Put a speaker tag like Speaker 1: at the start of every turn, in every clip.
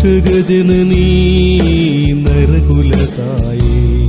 Speaker 1: രക്ഷകജനനീ നരകുലതായേ.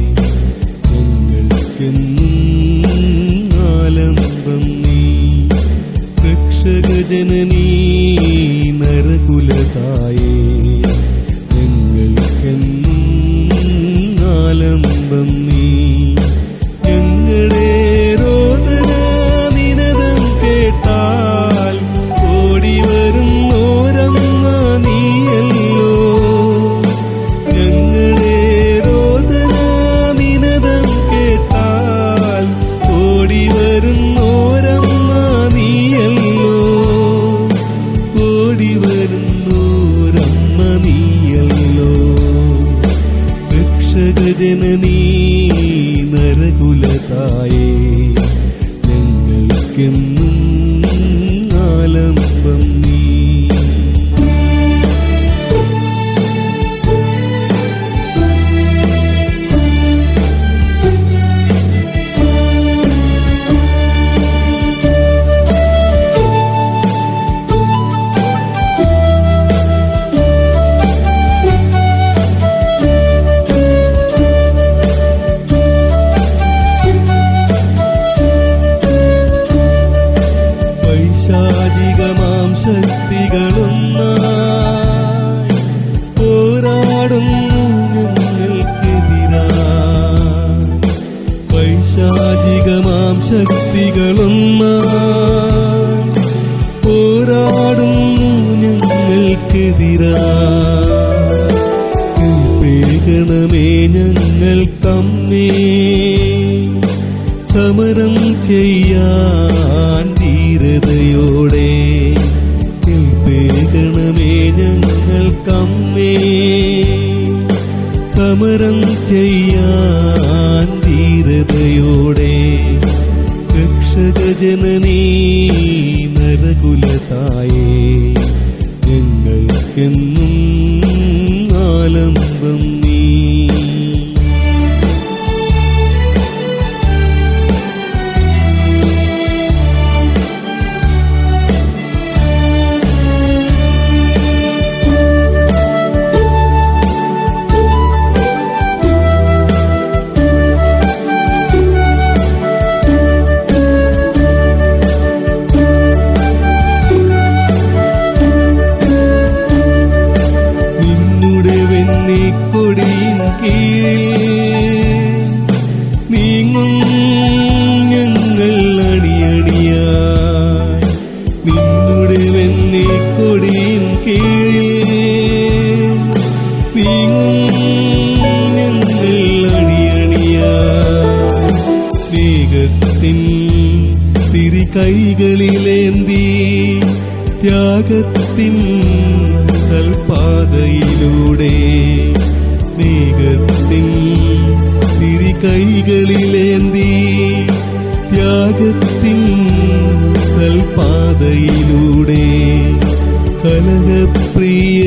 Speaker 1: പൈശാചികമാം ശക്തികളും പോരാടുന്നു ഞങ്ങൾക്കെതിരാ പൈശാചികമാം ശക്തികളൊന്നായി പോരാടുന്നു പേകണമേ ഞങ്ങൾ തമ്മേ സമരം ധീരതയോടെ കേൾപ്പേകണമേ ഞങ്ങൾക്കമ്മേ സമരം ചെയ്യാൻ ധീരതയോടെ രക്ഷകജനനീ നരകുലതായേ ഞങ്ങൾക്കെന്നും ആലംബം വെണ്ണിക്കൊടിയിൻ കീഴിൽ നീങ്ങും ഞങ്ങൾ അണിയണിയായി നിന്നുടെ വെണ്ണിക്കൊടിയിൻ കീഴിൽ നീങ്ങും ഞങ്ങൾ അണിയണിയായി സ്നേഹത്തിൻ കൈകളിലേന്തി ത്യാഗത്തിൻ സൽപാതയിലൂടെ സ്നേഹത്തിൻ തിരി കൈകളിലേന്തി ത്യാഗത്തിൻ സൽപാതയിലൂടെ കലഹപ്രിയരുടെ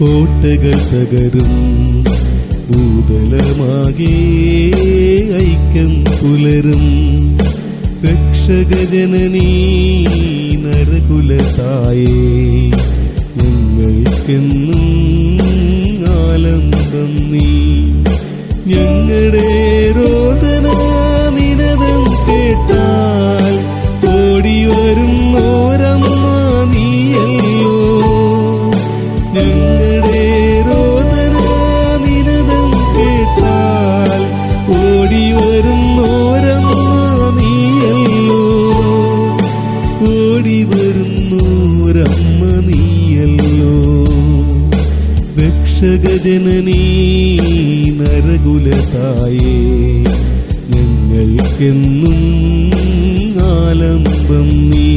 Speaker 1: കോട്ടകൾ തകരും ഭൂതലമാകെ ഐക്യം പുലരും രക്ഷകജനനീ നരകുലതായേ ഞങ്ങൾക്കെന്നും ആലം നീ ഞങ്ങളുടെ ഓടി വരുന്നോരമ്മ നീയല്ലോ രക്ഷകജനനീ നരകുലതായേ ഞങ്ങൾക്കെന്നും ആലംബം നീ